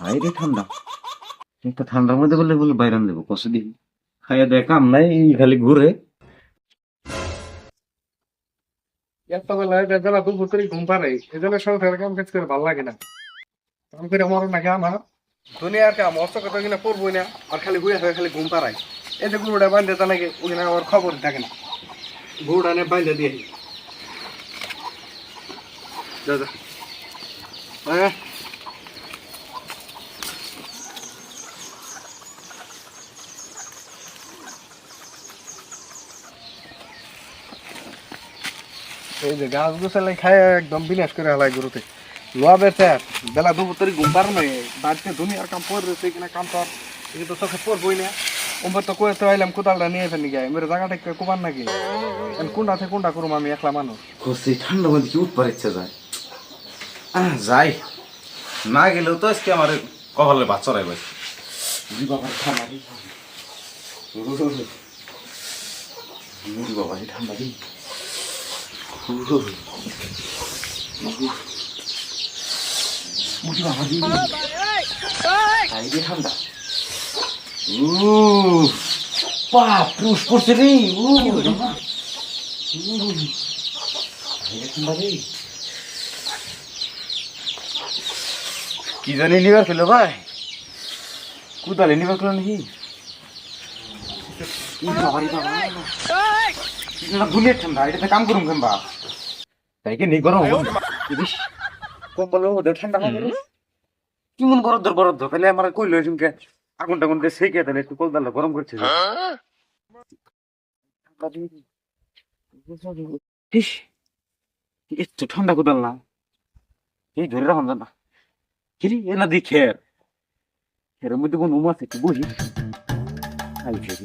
বাইরে ঠান্ডা। একটা ঠান্ডার মধ্যে বললে বলে বাইরে দেবো, কষে দিই খাইয়া দেয় কাম নাই, খালি ঘুরে। ঘুম পারে এই জন্য সংসারের কাম কাজ করে ভালো লাগে না। কাম করে আমার নাকি আমার? দুনিয়ার কাম অস্ত কথা কিনা করবোই না, আর খালি ঘুরে থাকে খালি ঘুম পাড়াই এই যে গরুটা বাঁধতে তা নাকি ওখানে আমার খবর থাকে না। গরুটা নিয়ে বাঁধতে দিয়ে যা যা। হ্যাঁ এই যে গাছ গোছালাই খায় একদম বিনাশ করে হালাই গরুতে। লোয়া বেড়ছে বেলা দুপুর তরি ঘুম পার নাই বাড়িতে দুনিয়ার কাম পর রয়েছে কিনা কাম তো আর এই তো চোখে পড়বই না। উম্বার তো কয়ে তো আইলাম কোদালটা নিয়ে ফেলি গায়ে। মেরে জায়গাটা একটু কুমার নাকি? কোনটা থেকে কোনটা করুম আমি একলা মানুষ। কষে ঠান্ডার মধ্যে কি উঠবার ইচ্ছা যায়? আহ, যাই। না গেলেও তো আজকে আমার কপালে বাচ্চারাই বসে। বুঝি বাবা ঠান্ডা দিই বুঝি বাবা ঠান্ডা দিই বুঝি বাবা দিই তাই ঠান্ডা উ পুষ পড়ছে রে উ বাবা কি জানি নিবার ফেলো ভাই? কুদালে নিবার ফেলো নাকি? ঠান্ডা কাম তাই কি নি গরম? ইস কম্বল ওদের ঠান্ডা না করে কেমন বরদ বরদ ফেলে আমার কইলো এসুমকে আগুন টাগুন দিয়ে সেকে তাহলে একটু কলদাল গরম করছে। ইস একটু ঠান্ডা কোদাল না এই ধরে রাখুন না কিরি এলা দি খের। খেরের মধ্যে কোন উম আছে একটু বহি খাই খেয়ে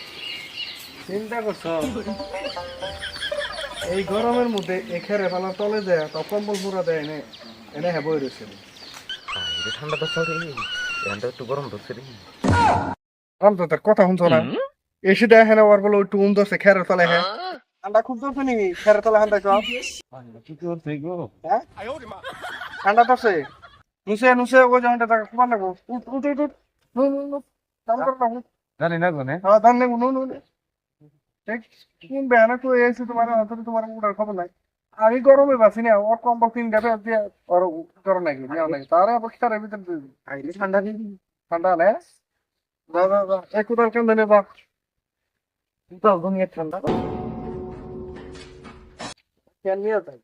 চিন্তা করছ? এই গরমের মধ্যে এখানে ফেলা তলে যায় তো কম্বল পুরা দেয় এনে এনে হ্যাঁ বই রয়েছে ঠান্ডা তো চলে এখানটা একটু গরম ধরছে রে। তো তার কথা শুনছো না? এসে দেয় হ্যাঁ ওর বলে একটু উম ধরছে খেরের তলে হ্যাঁ ঠান্ডা খুব ধরছে নাকি? খেরের তলে ঠান্ডা সব কি করছে গো? হ্যাঁ? ঠান্ডা ধরছে? নুসে নুসে ও জামাটা তাকে খুব লাগবো উঠ উঠ উঠ নু জানি না গো হ্যাঁ নেব নু কোন বেহানা তো এসে তোমার অন্তত তোমার উঠার খবর নাই। আমি গরমে বাসি না ওর কম্বল তিন দেবে দিয়ে ওর গরম নাকি নেওয়া নাকি তারে আবার খেতার ভিতরে আইলে ঠান্ডা দিন ঠান্ডা না? যা যা যা এক কোদাল কেন দেনে বা কোদাল দুনিয়া ঠান্ডা কেন নিয়ে যাই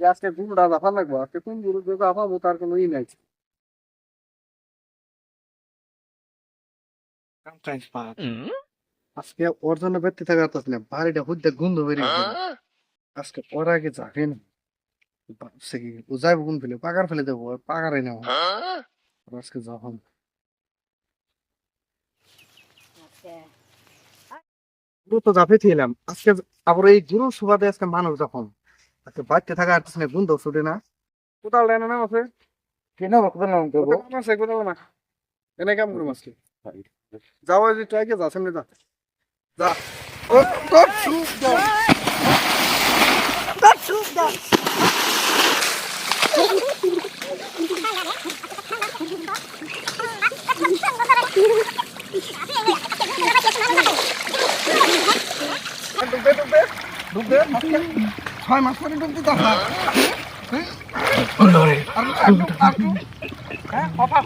আজকে জাফা লাগবো আজকে কোন জাফাবো তার কোনো ই নাই। আজকে ওর জন্য ব্যক্তি থাকা যাচ্ছে না বাড়িটা হুদ্দে গন্ধ বেরিয়ে। আজকে ওর আগে যাবে না ভাবছে কি ও যাইব কোন ফেলে পাকার ফেলে দেবো পাকারে আর আজকে যখন পুরো তো জাফে ছিলাম আজকে আবার এই গুরু সুবাদে আজকে মানুষ যখন আজকে বাড়িতে থাকা আর না গন্ধ ছুটে না। কোথাও লেনা নাম আছে কেন কোদাল নাম করব কোথাও আছে কোথাও না। এনে কেমন করব আজকে যাও ওই যে ট্রাইকে যা ও তো সুপ দাও। ডুববে ডুববে ডুববে ছয় মাস পরে ডুবতে তো হয় আর একটু আর একটু হ্যাঁ খপা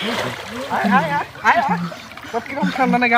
খপাই গেল তিন মাসের ডা আয় আয় আয় আয় আয় কত কিরম ঠান্ডা নাকি